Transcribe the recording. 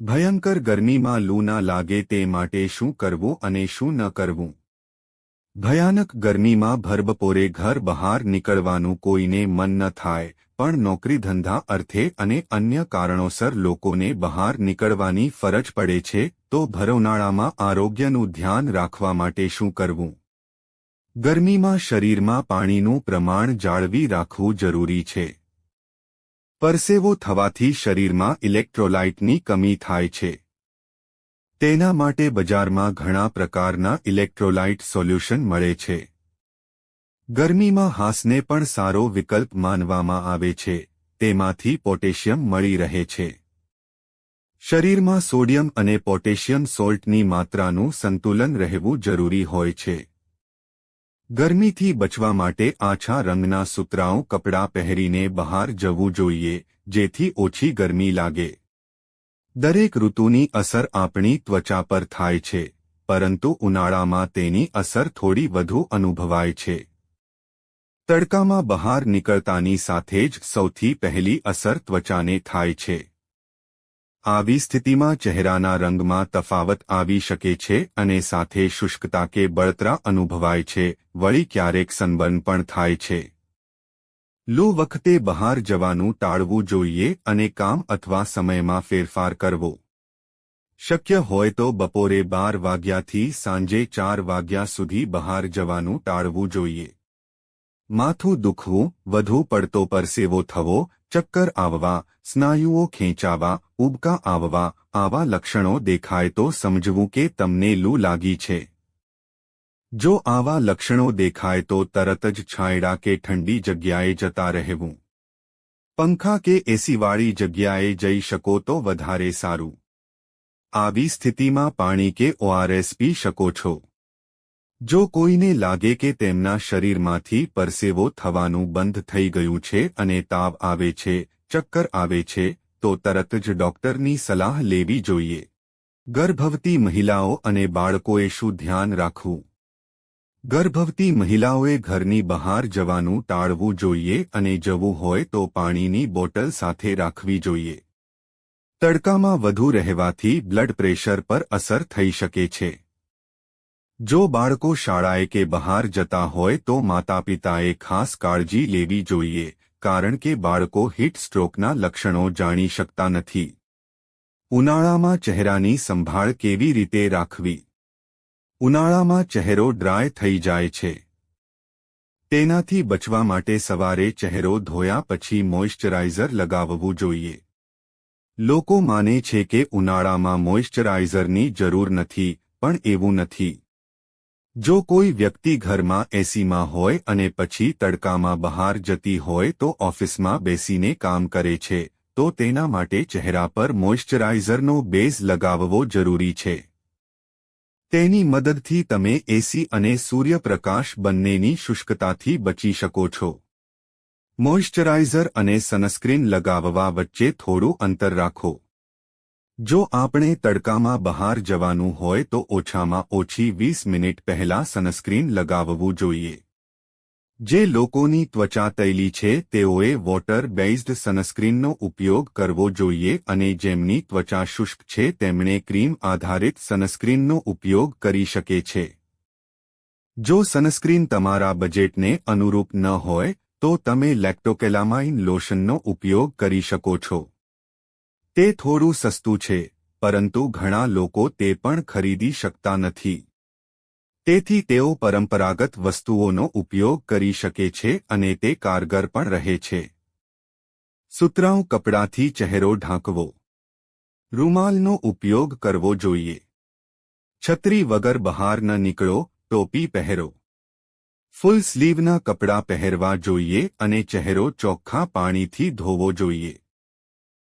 ભયંકર ગરમીમાં લૂ ના લાગે તે માટે શું કરવું અને શું ન કરવું? ભયાનક ગરમીમાં ભરબપોરે ઘર બહાર નીકળવાનું કોઈને મન ન થાય, પણ નોકરી ધંધા અર્થે અને અન્ય કારણોસર લોકોને બહાર નીકળવાની ફરજ પડે છે, તો ભરોનાળામાં આરોગ્યનું ધ્યાન રાખવા માટે શું કરવું? ગરમીમાં શરીરમાં પાણીનું પ્રમાણ જાળવી રાખવું જરૂરી છે. પરસેવો થવાથી શરીરમાં ઇલેક્ટ્રોલાઇટની કમી થાય છે. તેના માટે બજારમાં ઘણા પ્રકારના ઇલેક્ટ્રોલાઇટ સોલ્યુશન મળે છે. ગરમીમાં હાસને પણ સારો વિકલ્પ માનવામાં આવે છે. તેમાંથી પોટેશિયમ મળી રહે છે. શરીરમાં સોડિયમ અને પોટેશિયમ સોલ્ટની માત્રાનું સંતુલન રહેવું જરૂરી હોય છે. ગરમીથી બચવા માટે આછા રંગના સુતરાઉ કપડાં પહેરીને બહાર જવું જોઈએ, જેથી ઓછી ગરમી લાગે. દરેક ઋતુની અસર આપણી ત્વચા પર થાય છે, પરંતુ ઉનાળામાં તેની અસર થોડી વધુ અનુભવાય છે. તડકામાં બહાર નીકળતાની સાથે જ સૌથી પહેલી અસર ત્વચાને થાય છે. આવી સ્થિતિમાં ચહેરાના રંગમાં તફાવત આવી શકે છે અને સાથે શુષ્કતા કે બળતરા અનુભવાય છે, વળી ક્યારેક સનબર્ન પણ થાય છે. લૂ વખતે બહાર જવાનું ટાળવું જોઈએ અને કામ અથવા સમયમાં ફેરફાર કરવો. શક્ય હોય તો બપોરે બાર વાગ્યાથી સાંજે ચાર વાગ્યા સુધી બહાર જવાનું ટાળવું જોઈએ. માથું દુખવું, વધુ પડતો પરસેવો થવો, ચક્કર આવવા, સ્નાયુઓ ખેંચાવા, ઉબકા આવવા, આવા લક્ષણો દેખાય તો સમજવું કે તમને લૂ લાગી છે. જો આવા લક્ષણો દેખાય તો તરત જ છાંયડા કે ઠંડી જગ્યાએ જતા રહેવું. પંખા કે એસીવાળી જગ્યાએ જઈ શકો તો વધારે સારું. આવી સ્થિતિમાં પાણી કે ઓઆરએસ પી શકો છો. જો કોઈને લાગે કે તેમના શરીરમાંથી પરસેવો થવાનું બંધ થઈ ગયું છે અને તાવ આવે છે, ચક્કર આવે છે, તો તરત જ ડોક્ટરની સલાહ લેવી જોઈએ. ગર્ભવતી મહિલાઓ અને બાળકોએ શું ધ્યાન રાખવું? ગર્ભવતી મહિલાઓએ ઘરની બહાર જવાનું ટાળવું જોઈએ અને જવું હોય તો પાણીની બોટલ સાથે રાખવી જોઈએ. તડકામાં વધુ રહેવાથી બ્લડ પ્રેશર પર અસર થઈ શકે છે. જો બાળકો શાળાએ કે બહાર જતા હોય તો માતાપિતાએ ખાસ કાળજી લેવી જોઈએ, કારણ કે બાળકો હીટ સ્ટ્રોકના લક્ષણો જાણી શકતા નથી. ઉનાળામાં ચહેરાની સંભાળ કેવી રીતે રાખવી? ઉનાળામાં ચહેરો ડ્રાય થઈ જાય છે. તેનાથી બચવા માટે સવારે ચહેરો ધોયા પછી મોઇશ્ચરાઇઝર લગાવવું જોઈએ. લોકો માને છે કે ઉનાળામાં મોઇશ્ચરાઇઝરની જરૂર નથી, પણ એવું નથી. જો કોઈ વ્યક્તિ ઘરમાં એસીમાં હોય અને પછી તડકામાં બહાર જતી હોય તો ઓફિસમાં બેસીને કામ કરે છે, તો તેના માટે ચહેરા પર મોઇશ્ચરાઇઝરનો બેઝ લગાવવો જરૂરી છે. તેની મદદથી તમે એસી અને સૂર્યપ્રકાશ બંનેની શુષ્કતાથી બચી શકો છો. મોઇશ્ચરાઇઝર અને સનસ્ક્રીન લગાવવા વચ્ચે થોડું અંતર રાખો. જો આપણે તડકામાં બહાર જવાનું હોય તો ઓછામાં ઓછી વીસ મિનિટ પહેલા સનસ્ક્રીન લગાવવું જોઈએ. જે લોકોની ત્વચા તૈલી છે, તેઓએ વોટર બેઝડ સનસ્ક્રીનનો ઉપયોગ કરવો જોઈએ અને જેમની ત્વચા શુષ્ક છે, તેમણે ક્રીમ આધારિત સનસ્ક્રીનનો ઉપયોગ કરી શકે છે. જો સનસ્ક્રીન તમારા બજેટને અનુરૂપ ન હોય, તો તમે લેક્ટોકેલામાઇન લોશનનો ઉપયોગ કરી શકો છો. તે થોડું સસ્તું છે, પરંતુ ઘણા લોકો તે પણ ખરીદી શકતા નથી. તેથી તેઓ પરંપરાગત વસ્તુઓનો ઉપયોગ કરી શકે છે અને તે કારગર પણ રહે છે. સુતરાઉ કપડાથી ચહેરો ઢાંકવો. રૂમાલનો ઉપયોગ કરવો જોઈએ. છત્રી વગર બહાર ન નીકળો, ટોપી પહેરો. ફૂલ સ્લીવના કપડાં પહેરવા જોઈએ અને ચહેરો ચોખ્ખા પાણીથી ધોવો જોઈએ.